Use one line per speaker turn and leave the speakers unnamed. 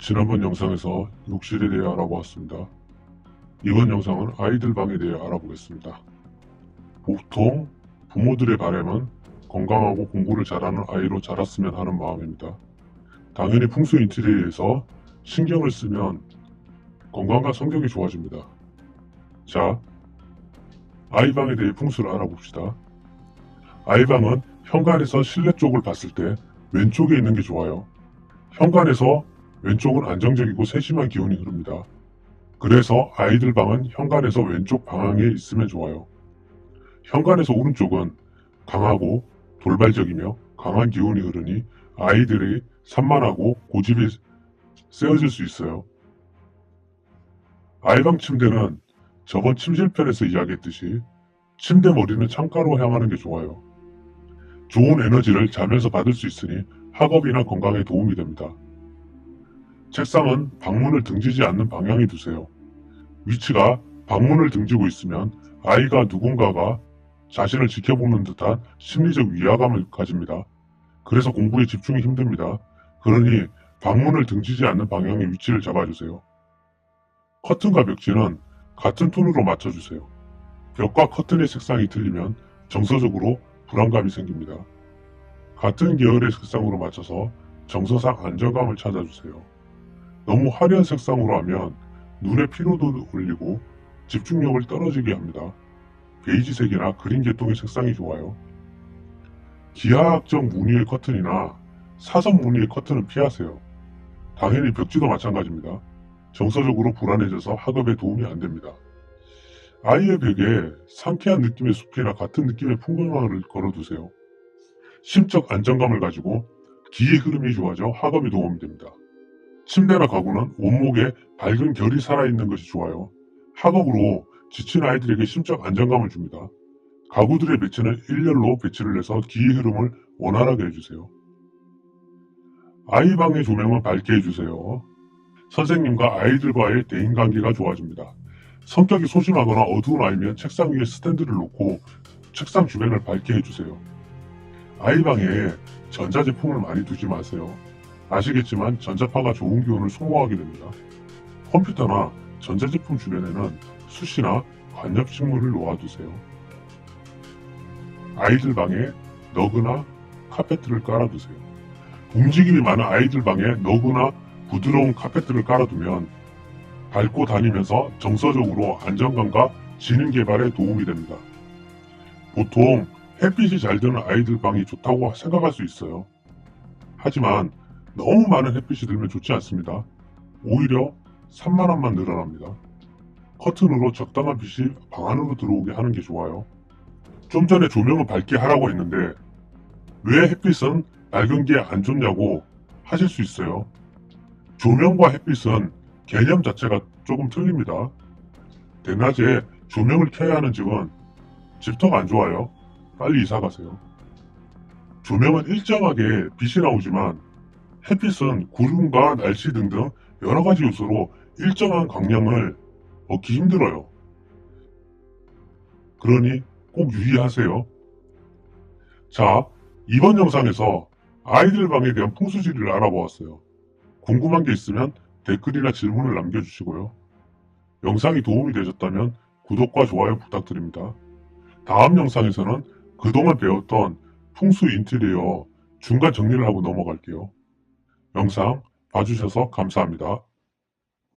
지난번 영상에서 욕실에 대해 알아보았습니다. 이번 영상은 아이들 방에 대해 알아보겠습니다. 보통 부모들의 바람은 건강하고 공부를 잘하는 아이로 자랐으면 하는 마음입니다. 당연히 풍수 인테리어에서 신경을 쓰면 건강과 성격이 좋아집니다. 자, 아이방에 대해 풍수를 알아봅시다. 아이방은 현관에서 실내 쪽을 봤을 때 왼쪽에 있는 게 좋아요. 현관에서 왼쪽은 안정적이고 세심한 기운이 흐릅니다. 그래서 아이들 방은 현관에서 왼쪽 방향에 있으면 좋아요. 현관에서 오른쪽은 강하고 돌발적이며 강한 기운이 흐르니 아이들이 산만하고 고집이 세워질 수 있어요. 아이방 침대는 저번 침실편에서 이야기했듯이 침대 머리는 창가로 향하는 게 좋아요. 좋은 에너지를 자면서 받을 수 있으니 학업이나 건강에 도움이 됩니다. 책상은 방문을 등지지 않는 방향에 두세요. 위치가 방문을 등지고 있으면 아이가 누군가가 자신을 지켜보는 듯한 심리적 위화감을 가집니다. 그래서 공부에 집중이 힘듭니다. 그러니 방문을 등지지 않는 방향의 위치를 잡아주세요. 커튼과 벽지는 같은 톤으로 맞춰주세요. 벽과 커튼의 색상이 틀리면 정서적으로 불안감이 생깁니다. 같은 계열의 색상으로 맞춰서 정서상 안정감을 찾아주세요. 너무 화려한 색상으로 하면 눈의 피로도 올리고 집중력을 떨어지게 합니다. 베이지색이나 그린 계통의 색상이 좋아요. 기하학적 무늬의 커튼이나 사선 무늬의 커튼은 피하세요. 당연히 벽지도 마찬가지입니다. 정서적으로 불안해져서 학업에 도움이 안 됩니다. 아이의 벽에 상쾌한 느낌의 숲이나 같은 느낌의 풍경화를 걸어두세요. 심적 안정감을 가지고 기의 흐름이 좋아져 학업에 도움이 됩니다. 침대나 가구는 원목에 밝은 결이 살아있는 것이 좋아요. 학업으로 지친 아이들에게 심적 안정감을 줍니다. 가구들의 배치는 일렬로 배치를 해서 기의 흐름을 원활하게 해주세요. 아이 방의 조명은 밝게 해주세요. 선생님과 아이들과의 대인관계가 좋아집니다. 성격이 소심하거나 어두운 아이면 책상 위에 스탠드를 놓고 책상 주변을 밝게 해주세요. 아이 방에 전자제품을 많이 두지 마세요. 아시겠지만 전자파가 좋은 기운을 소모하게 됩니다. 컴퓨터나 전자제품 주변에는 숯이나 관엽식물을 놓아두세요. 아이들 방에 너그나 카페트를 깔아두세요. 움직임이 많은 아이들 방에 너그나 부드러운 카페트를 깔아두면 밟고 다니면서 정서적으로 안정감과 지능 개발에 도움이 됩니다. 보통 햇빛이 잘 드는 아이들 방이 좋다고 생각할 수 있어요. 하지만 너무 많은 햇빛이 들면 좋지 않습니다. 오히려 산만함만 늘어납니다. 커튼으로 적당한 빛이 방 안으로 들어오게 하는 게 좋아요. 좀 전에 조명을 밝게 하라고 했는데 왜 햇빛은 밝은 게 안 좋냐고 하실 수 있어요. 조명과 햇빛은 개념 자체가 조금 틀립니다. 대낮에 조명을 켜야 하는 집은 집터가 안 좋아요. 빨리 이사 가세요. 조명은 일정하게 빛이 나오지만 햇빛은 구름과 날씨 등등 여러 가지 요소로 일정한 광량을 얻기 힘들어요. 그러니 꼭 유의하세요. 자, 이번 영상에서 아이들 방에 대한 풍수지리를 알아보았어요. 궁금한 게 있으면 댓글이나 질문을 남겨주시고요. 영상이 도움이 되셨다면 구독과 좋아요 부탁드립니다. 다음 영상에서는 그동안 배웠던 풍수 인테리어 중간 정리를 하고 넘어갈게요. 영상 봐주셔서 감사합니다.